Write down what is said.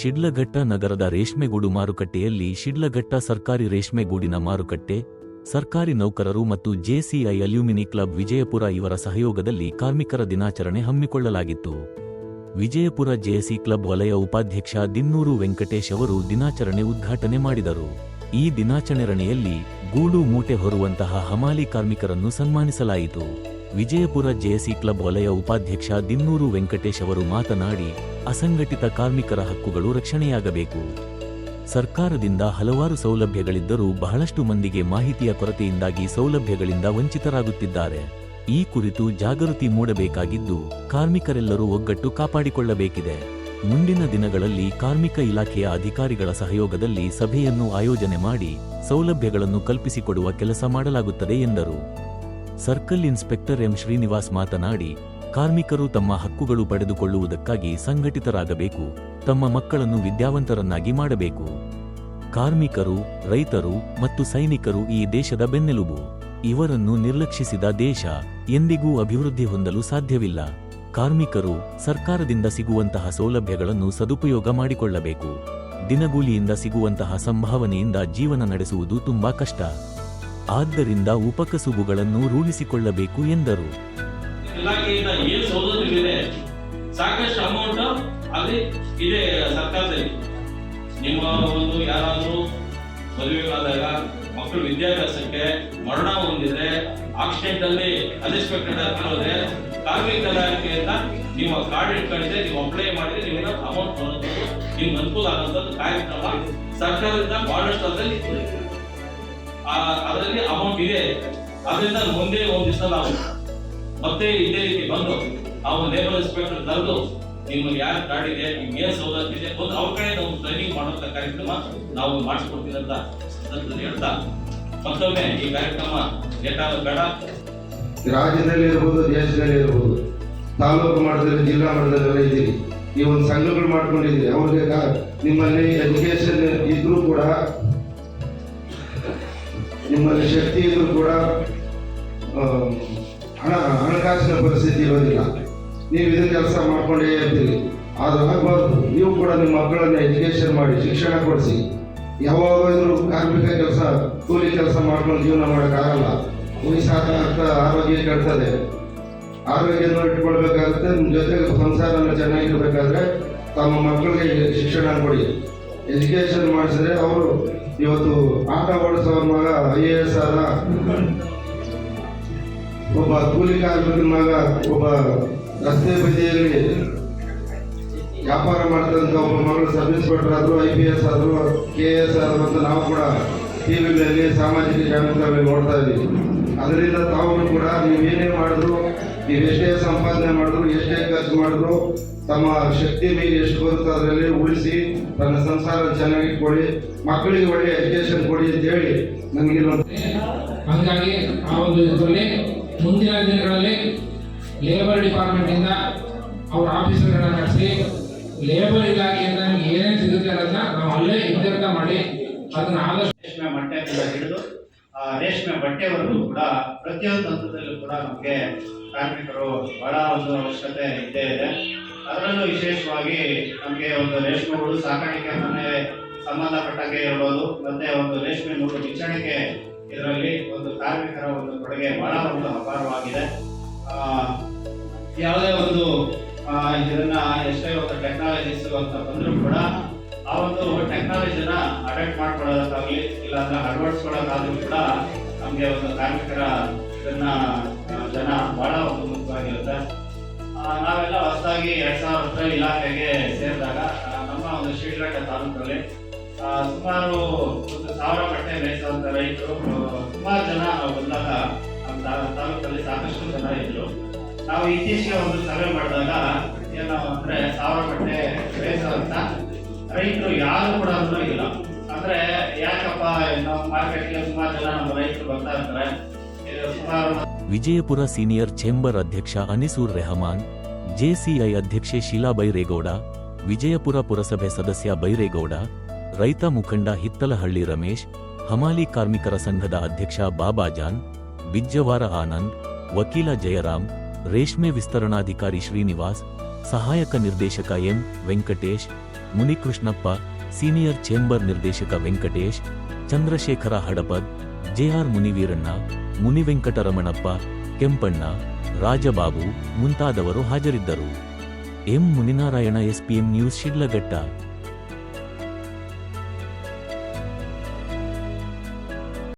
ಶಿಡ್ಲಘಟ್ಟ ನಗರದ ರೇಷ್ಮೆಗೂಡು ಮಾರುಕಟ್ಟೆಯಲ್ಲಿ ಶಿಡ್ಲಘಟ್ಟ ಸರ್ಕಾರಿ ರೇಷ್ಮೆಗೂಡಿನ ಮಾರುಕಟ್ಟೆ, ಸರ್ಕಾರಿ ನೌಕರರು ಮತ್ತು ಜೆಸಿಐ ಅಲ್ಯೂಮಿನಿ ಕ್ಲಬ್ ವಿಜಯಪುರ ಇವರ ಸಹಯೋಗದಲ್ಲಿ ಕಾರ್ಮಿಕರ ದಿನಾಚರಣೆ ಹಮ್ಮಿಕೊಳ್ಳಲಾಗಿತ್ತು. ವಿಜಯಪುರ ಜೆಎಸಿ ಕ್ಲಬ್ ವಲಯ ಉಪಾಧ್ಯಕ್ಷ ದಿನ್ನೂರು ವೆಂಕಟೇಶ್ ಅವರು ದಿನಾಚರಣೆ ಉದ್ಘಾಟನೆ ಮಾಡಿದರು. ಈ ದಿನಾಚರಣೆಯಲ್ಲಿ ಗೂಡು ಮೂಟೆ ಹೊರುವಂತಹ ಹಮಾಲಿ ಕಾರ್ಮಿಕರನ್ನು ಸನ್ಮಾನಿಸಲಾಯಿತು. ವಿಜಯಪುರ ಜೆಎಸಿ ಕ್ಲಬ್ ವಲಯ ಉಪಾಧ್ಯಕ್ಷ ದಿನ್ನೂರು ವೆಂಕಟೇಶ್ ಅವರು ಮಾತನಾಡಿ, ಅಸಂಘಟಿತ ಕಾರ್ಮಿಕರ ಹಕ್ಕುಗಳು ರಕ್ಷಣೆಯಾಗಬೇಕು. ಸರ್ಕಾರದಿಂದ ಹಲವಾರು ಸೌಲಭ್ಯಗಳಿದ್ದರೂ ಬಹಳಷ್ಟು ಮಂದಿಗೆ ಮಾಹಿತಿಯ ಕೊರತೆಯಿಂದಾಗಿ ಸೌಲಭ್ಯಗಳಿಂದ ವಂಚಿತರಾಗುತ್ತಿದ್ದಾರೆ. ಈ ಕುರಿತು ಜಾಗೃತಿ ಮೂಡಬೇಕಾಗಿದ್ದು, ಕಾರ್ಮಿಕರೆಲ್ಲರೂ ಒಗ್ಗಟ್ಟು ಕಾಪಾಡಿಕೊಳ್ಳಬೇಕಿದೆ. ಮುಂದಿನ ದಿನಗಳಲ್ಲಿ ಕಾರ್ಮಿಕ ಇಲಾಖೆಯ ಅಧಿಕಾರಿಗಳ ಸಹಯೋಗದಲ್ಲಿ ಸಭೆಯನ್ನು ಆಯೋಜನೆ ಮಾಡಿ ಸೌಲಭ್ಯಗಳನ್ನು ಕಲ್ಪಿಸಿಕೊಡುವ ಕೆಲಸ ಮಾಡಲಾಗುತ್ತದೆ ಎಂದರು. ಸರ್ಕಲ್ ಇನ್ಸ್ಪೆಕ್ಟರ್ ಎಂ ಶ್ರೀನಿವಾಸ್ ಮಾತನಾಡಿ, ಕಾರ್ಮಿಕರು ತಮ್ಮ ಹಕ್ಕುಗಳು ಪಡೆದುಕೊಳ್ಳುವುದಕ್ಕಾಗಿ ಸಂಘಟಿತರಾಗಬೇಕು, ತಮ್ಮ ಮಕ್ಕಳನ್ನು ವಿದ್ಯಾವಂತರನ್ನಾಗಿ ಮಾಡಬೇಕು. ಕಾರ್ಮಿಕರು, ರೈತರು ಮತ್ತು ಸೈನಿಕರು ಈ ದೇಶದ ಬೆನ್ನೆಲುಬು. ಇವರನ್ನು ನಿರ್ಲಕ್ಷಿಸಿದ ದೇಶ ಎಂದಿಗೂ ಅಭಿವೃದ್ಧಿ ಹೊಂದಲು ಸಾಧ್ಯವಿಲ್ಲ. ಕಾರ್ಮಿಕರು ಸರ್ಕಾರದಿಂದ ಸಿಗುವಂತಹ ಸೌಲಭ್ಯಗಳನ್ನು ಸದುಪಯೋಗ ಮಾಡಿಕೊಳ್ಳಬೇಕು. ದಿನಗೂಲಿಯಿಂದ ಸಿಗುವಂತಹ ಸಂಭಾವನೆಯಿಂದ ಜೀವನ ನಡೆಸುವುದು ತುಂಬಾ ಕಷ್ಟ. ಆದ್ದರಿಂದ ಉಪಕಸುಬುಗಳನ್ನು ರೂಢಿಸಿಕೊಳ್ಳಬೇಕು ಎಂದರು. ಇಲಾಖೆಯಿಂದ ಏನ್ ಸಾಕಷ್ಟು ಅಮೌಂಟ್ ಅಲ್ಲಿ ಇದೆ ಸರ್ಕಾರದಲ್ಲಿ. ನಿಮ್ಮ ಒಂದು ಯಾರಾದರೂ ಮದುವೆಗಳಾದಾಗ ಮಕ್ಕಳು ವಿದ್ಯಾಭ್ಯಾಸಕ್ಕೆ ಮರಣ ಹೊಂದಿದ್ರೆ ಆಕ್ಸಿಡೆಂಟ್ ಅಲ್ಲಿ ಅನ್ಎಕ್ಸ್ಪೆಕ್ಟೆಡ್ ಆಗಿರೋದ್ರೆ ಕಾರ್ಮಿಕ ಇಲಾಖೆಯಿಂದ ನಿಮ್ಮ ಕಾರ್ಡ್ ಇಟ್ಕೊಂಡಿದ್ರೆ ನೀವು ಅಪ್ಲೈ ಮಾಡಿದ್ರೆ ನಿಮಗೆ ಅಮೌಂಟ್ ಬರೋದು ನಿಮ್ಗೆ ಅನುಕೂಲ ಆಗುವಂಥದ್ದು ಕಾರ್ಯಕ್ರಮ ಸರ್ಕಾರದಿಂದ ಬಹಳಷ್ಟು ಅದರಲ್ಲಿ ಅದರಲ್ಲಿ ಅಮೌಂಟ್ ಇದೆ. ಅದರಿಂದ ಮುಂದೆ ಒಂದು ದಿವಸ ನಾವು ಮತ್ತೆ ಇದೇ ರೀತಿ ಬಂದು ಅವ್ರ ಲೇಬರ್ ಇನ್ಸ್ಪೆಕ್ಟರ್ ಕರೆದು ನಿಮ್ಗೆ ಯಾರು ಗಾಡಿ ಇದೆ, ನಿಮ್ಗೆ ಏನ್ ಸೌಲಭ್ಯ ಇದೆ ಒಂದು ಅವ್ರ ಕಡೆ ನಾವು ಟ್ರೈನಿಂಗ್ ಮಾಡುವಂತ ಕಾರ್ಯಕ್ರಮ ನಾವು ಮಾಡಿಸ್ಕೊಡ್ತೀವಿ ಅಂತ ಹೇಳ್ತಾ, ಮತ್ತೊಮ್ಮೆ ಈ ಕಾರ್ಯಕ್ರಮ ಬೇಕಾದ ಬೇಡ? ರಾಜ್ಯದಲ್ಲಿ ಇರ್ಬೋದು, ದೇಶದಲ್ಲಿ ಇರ್ಬೋದು, ತಾಲೂಕು ಮಟ್ಟದಲ್ಲಿ, ಜಿಲ್ಲಾ ಮಟ್ಟದಲ್ಲೆಲ್ಲ ಇದ್ದೀರಿ. ಈ ಒಂದು ಸಂಘಗಳು ಮಾಡ್ಕೊಂಡಿದ್ದೀರಿ. ಅವ್ರಿಗೆ ನಿಮ್ಮಲ್ಲಿ ಎಜುಕೇಶನ್ ಇದ್ರೂ ಕೂಡ ನಿಮ್ಮಲ್ಲಿ ಶಕ್ತಿ ಇದ್ರೂ ಕೂಡ ಹಣ, ಹಣಕಾಸಿನ ಪರಿಸ್ಥಿತಿ ಇರೋದಿಲ್ಲ. ನೀವು ಇದನ್ನ ಕೆಲಸ ಮಾಡ್ಕೊಂಡೇ ಇರ್ತೀರಿ. ಅದು ಆಗಬಾರ್ದು. ನೀವು ಕೂಡ ನಿಮ್ಮ ಮಕ್ಕಳನ್ನ ಎಜುಕೇಶನ್ ಮಾಡಿ, ಶಿಕ್ಷಣ ಕೊಡಿಸಿ. ಯಾವಾಗಾದ್ರೂ ಕಾರ್ಮಿಕ ಕೆಲಸ, ಕೂಲಿ ಕೆಲಸ ಮಾಡ್ಕೊಂಡು ಜೀವನ ಮಾಡೋಕ್ಕಾಗಲ್ಲ. ವಯಸ್ಸಾದ ಆರೋಗ್ಯ ಕೆಡ್ತದೆ. ಆರೋಗ್ಯನ ಇಟ್ಕೊಳ್ಬೇಕಾಗುತ್ತೆ. ನಿಮ್ಮ ಜೊತೆಗೆ ಸಂಸಾರನ ಚೆನ್ನಾಗಿರ್ಬೇಕಾದ್ರೆ ತಮ್ಮ ಮಕ್ಕಳಿಗೆ ಶಿಕ್ಷಣ ಕೊಡಿ. ಎಜುಕೇಶನ್ ಮಾಡಿಸಿದ್ರೆ ಅವರು ಇವತ್ತು ಆಟ ಮಗ ಐ ಎ ಎಸ್ ಆದ ಒಬ್ಬ ಕೂಲಿ ಕಾರ್ಮಿಕನ ಮಗ, ಒಬ್ಬ ರಸ್ತೆ ಬದಿಯಲ್ಲಿ ವ್ಯಾಪಾರ ಮಾಡಿದಂಥ ಒಬ್ಬ ಮಗಳು ಸಬ್ ಇನ್ಸ್ಪೆಕ್ಟರ್ ಆದ್ರು ಐ ಪಿ ಎಸ್ ಆದ್ರು ಕೆ ಎಸ್ ಆದ್ರು ಅಂತ ನಾವು ಕೂಡ ಟಿವಿಗಳಲ್ಲಿ ಸಾಮಾಜಿಕ ಜಾಗೃತಿ ನೋಡ್ತಾ ಇದ್ದೀವಿ. ಅದರಿಂದ ತಾವು ಕೂಡ ನೀವೇನೇ ಮಾಡಿದ್ರು, ನೀವು ಎಷ್ಟೇ ಸಂಪಾದನೆ ಮಾಡಿದ್ರು, ಎಷ್ಟೇ ಖರ್ಚು ಮಾಡಿದ್ರು, ತಮ್ಮ ಶಕ್ತಿ ಮೇಲೆ ಎಷ್ಟು ಬರುತ್ತೋ ಅದರಲ್ಲಿ ಉಳಿಸಿ ತನ್ನ ಸಂಸಾರ ಚೆನ್ನಾಗಿ ಕೊಡಿ, ಮಕ್ಕಳಿಗೆ ಒಳ್ಳೆ ಎಜುಕೇಶನ್ ಕೊಡಿ ಅಂತ ಹೇಳಿ ನನಗೆ ಹಂಗಾಗಿ ಆ ಒಂದು ಇದರಲ್ಲಿ ಮುಂದಿನ ದಿನಗಳಲ್ಲಿ ಲೇಬರ್ ಡಿಪಾರ್ಟ್ಮೆಂಟಿಂದ ಅವ್ರ ಆಫೀಸರ್ಗಳನ್ನ ನಡೆಸಿ ಲೇಬರ್ ಇಲಾಖೆಯಿಂದ ಏನೇನು ಸಿಗುತ್ತೆ ಅನ್ನೋದನ್ನ ನಾವು ಅಲ್ಲೇ ಇತ್ಯರ್ಥ ಮಾಡಿ, ಅದನ್ನ ಆದಷ್ಟು ರೇಷ್ಮೆ ಮೊಟ್ಟೆಯಿಂದ ಹಿಡಿದು, ಆ ರೇಷ್ಮೆ ಬಟ್ಟೆವರೆಗೂ ಕೂಡ ಪ್ರತಿಯೊಂದು ಹಂತದಲ್ಲೂ ಕೂಡ ನಮಗೆ ಕಾರ್ಮಿಕರು ಬಹಳ ಒಂದು ಅವಶ್ಯಕತೆ ಇದ್ದೇ ಇದೆ. ಅದರಲ್ಲೂ ವಿಶೇಷವಾಗಿ ನಮಗೆ ಒಂದು ರೇಷ್ಮೆ ಹುಳು ಸಾಕಾಣಿಕೆ ಮನೆ ಸಂಬಂಧಪಟ್ಟಂಗೆ ಇರ್ಬೋದು. ಮತ್ತೆ ಒಂದು ರೇಷ್ಮೆ ನೂಲು ಬಿಚ್ಚಣಿಕೆ ಇದರಲ್ಲಿ ಒಂದು ಕಾರ್ಮಿಕರ ಒಂದು ಕೊಡುಗೆ ಬಹಳ ಒಂದು ಅಪಾರವಾಗಿದೆ. ಯಾವುದೇ ಒಂದು ಇದನ್ನ ಎಷ್ಟೇ ಒಂದು ಟೆಕ್ನಾಲಜೀಸ್ ಅಂತ ಬಂದರೂ ಕೂಡ ಒಂದು ಟೆಕ್ನಾಲಜಿನ ಅಡಾಪ್ಟ್ ಮಾಡ್ಕೊಳ್ಳೋದಕ್ಕಾಗಲಿ, ಇಲ್ಲಾಂದ್ರೆ ಅಳವಡಿಸ್ಕೊಳ್ಳೋಕ್ಕಾದ್ರೂ ಕೂಡ ನಮಗೆ ಒಂದು ಕಾರ್ಮಿಕರ ಇದನ್ನ ಜನ ಬಹಳ ಒಂದು ಮುಖ್ಯವಾಗಿರುತ್ತೆ ನಾವೆಲ್ಲ ಹೊಸದಾಗಿ ಎರಡ್ ಸಾವಿರ ಹತ್ತರ ಇಲಾಖೆಗೆ ಸೇರಿದಾಗ ನಮ್ಮ ಒಂದು ಶ್ರೀರಂಗ ತಾಲೂಕಲ್ಲಿ ಸುಮಾರು ಒಂದು ಸಾವಿರ ಬಟ್ಟೆ ಮೇಯಿಸುವಂತ ರೈತರು ಸುಮಾರು ಜನ ಬಂದಾಗ ನಮ್ಮ ತಾಲೂಕಲ್ಲಿ ಸಾಕಷ್ಟು ಜನ ಇದ್ರು. ನಾವು ಇತ್ತೀಚೆಗೆ ಒಂದು ಸರ್ವೆ ಮಾಡಿದಾಗ, ಏನು ಅಂದ್ರೆ ಸಾವಿರ ಬಟ್ಟೆ ಬೇಯಿಸುವಂತ ರೈತರು ಯಾರು ಕೂಡ ಅಂದ್ರೂ ಇಲ್ಲ. ಅಂದ್ರೆ ಯಾಕಪ್ಪ ನಾವು ಮಾರ್ಕೆಟ್ಗೆ ಸುಮಾರು ಜನ ನಮ್ಮ ರೈತರು ಬರ್ತಾ ಇರ್ತಾರೆ. ವಿಜಯಪುರ ಸೀನಿಯರ್ ಚೇಂಬರ್ ಅಧ್ಯಕ್ಷ ಅನಿಸೂರ್ ರೆಹಮಾನ್, ಜೆಸಿಐ ಅಧ್ಯಕ್ಷೆ ಶೀಲಾ ಬೈರೇಗೌಡ, ವಿಜಯಪುರ ಪುರಸಭೆ ಸದಸ್ಯ ಬೈರೇಗೌಡ, ರೈತ ಮುಖಂಡ ಹಿತ್ತಲಹಳ್ಳಿ ರಮೇಶ್, ಹಮಾಲಿ ಕಾರ್ಮಿಕರ ಸಂಘದ ಅಧ್ಯಕ್ಷ ಬಾಬಾಜಾನ್, ಬಿಜ್ಜವಾರ ಆನಂದ್, ವಕೀಲ ಜಯರಾಮ್, ರೇಷ್ಮೆ ವಿಸ್ತರಣಾಧಿಕಾರಿ ಶ್ರೀನಿವಾಸ್, ಸಹಾಯಕ ನಿರ್ದೇಶಕ M Venkatesh Munikrishnappa, senior chamber ನಿರ್ದೇಶಕ ವೆಂಕಟೇಶ್, ಚಂದ್ರಶೇಖರ ಹಡಪದ್, ಜೆಆರ್ ಮುನಿವೀರಣ್ಣ, ಮುನಿವೆಂಕಟರಮಣಪ್ಪ, ಕೆಂಪಣ್ಣ, ರಾಜಬಾಬು ಮುಂತಾದವರು ಹಾಜರಿದ್ದರು. M Muninarayana, SPM news Shidlaghatta.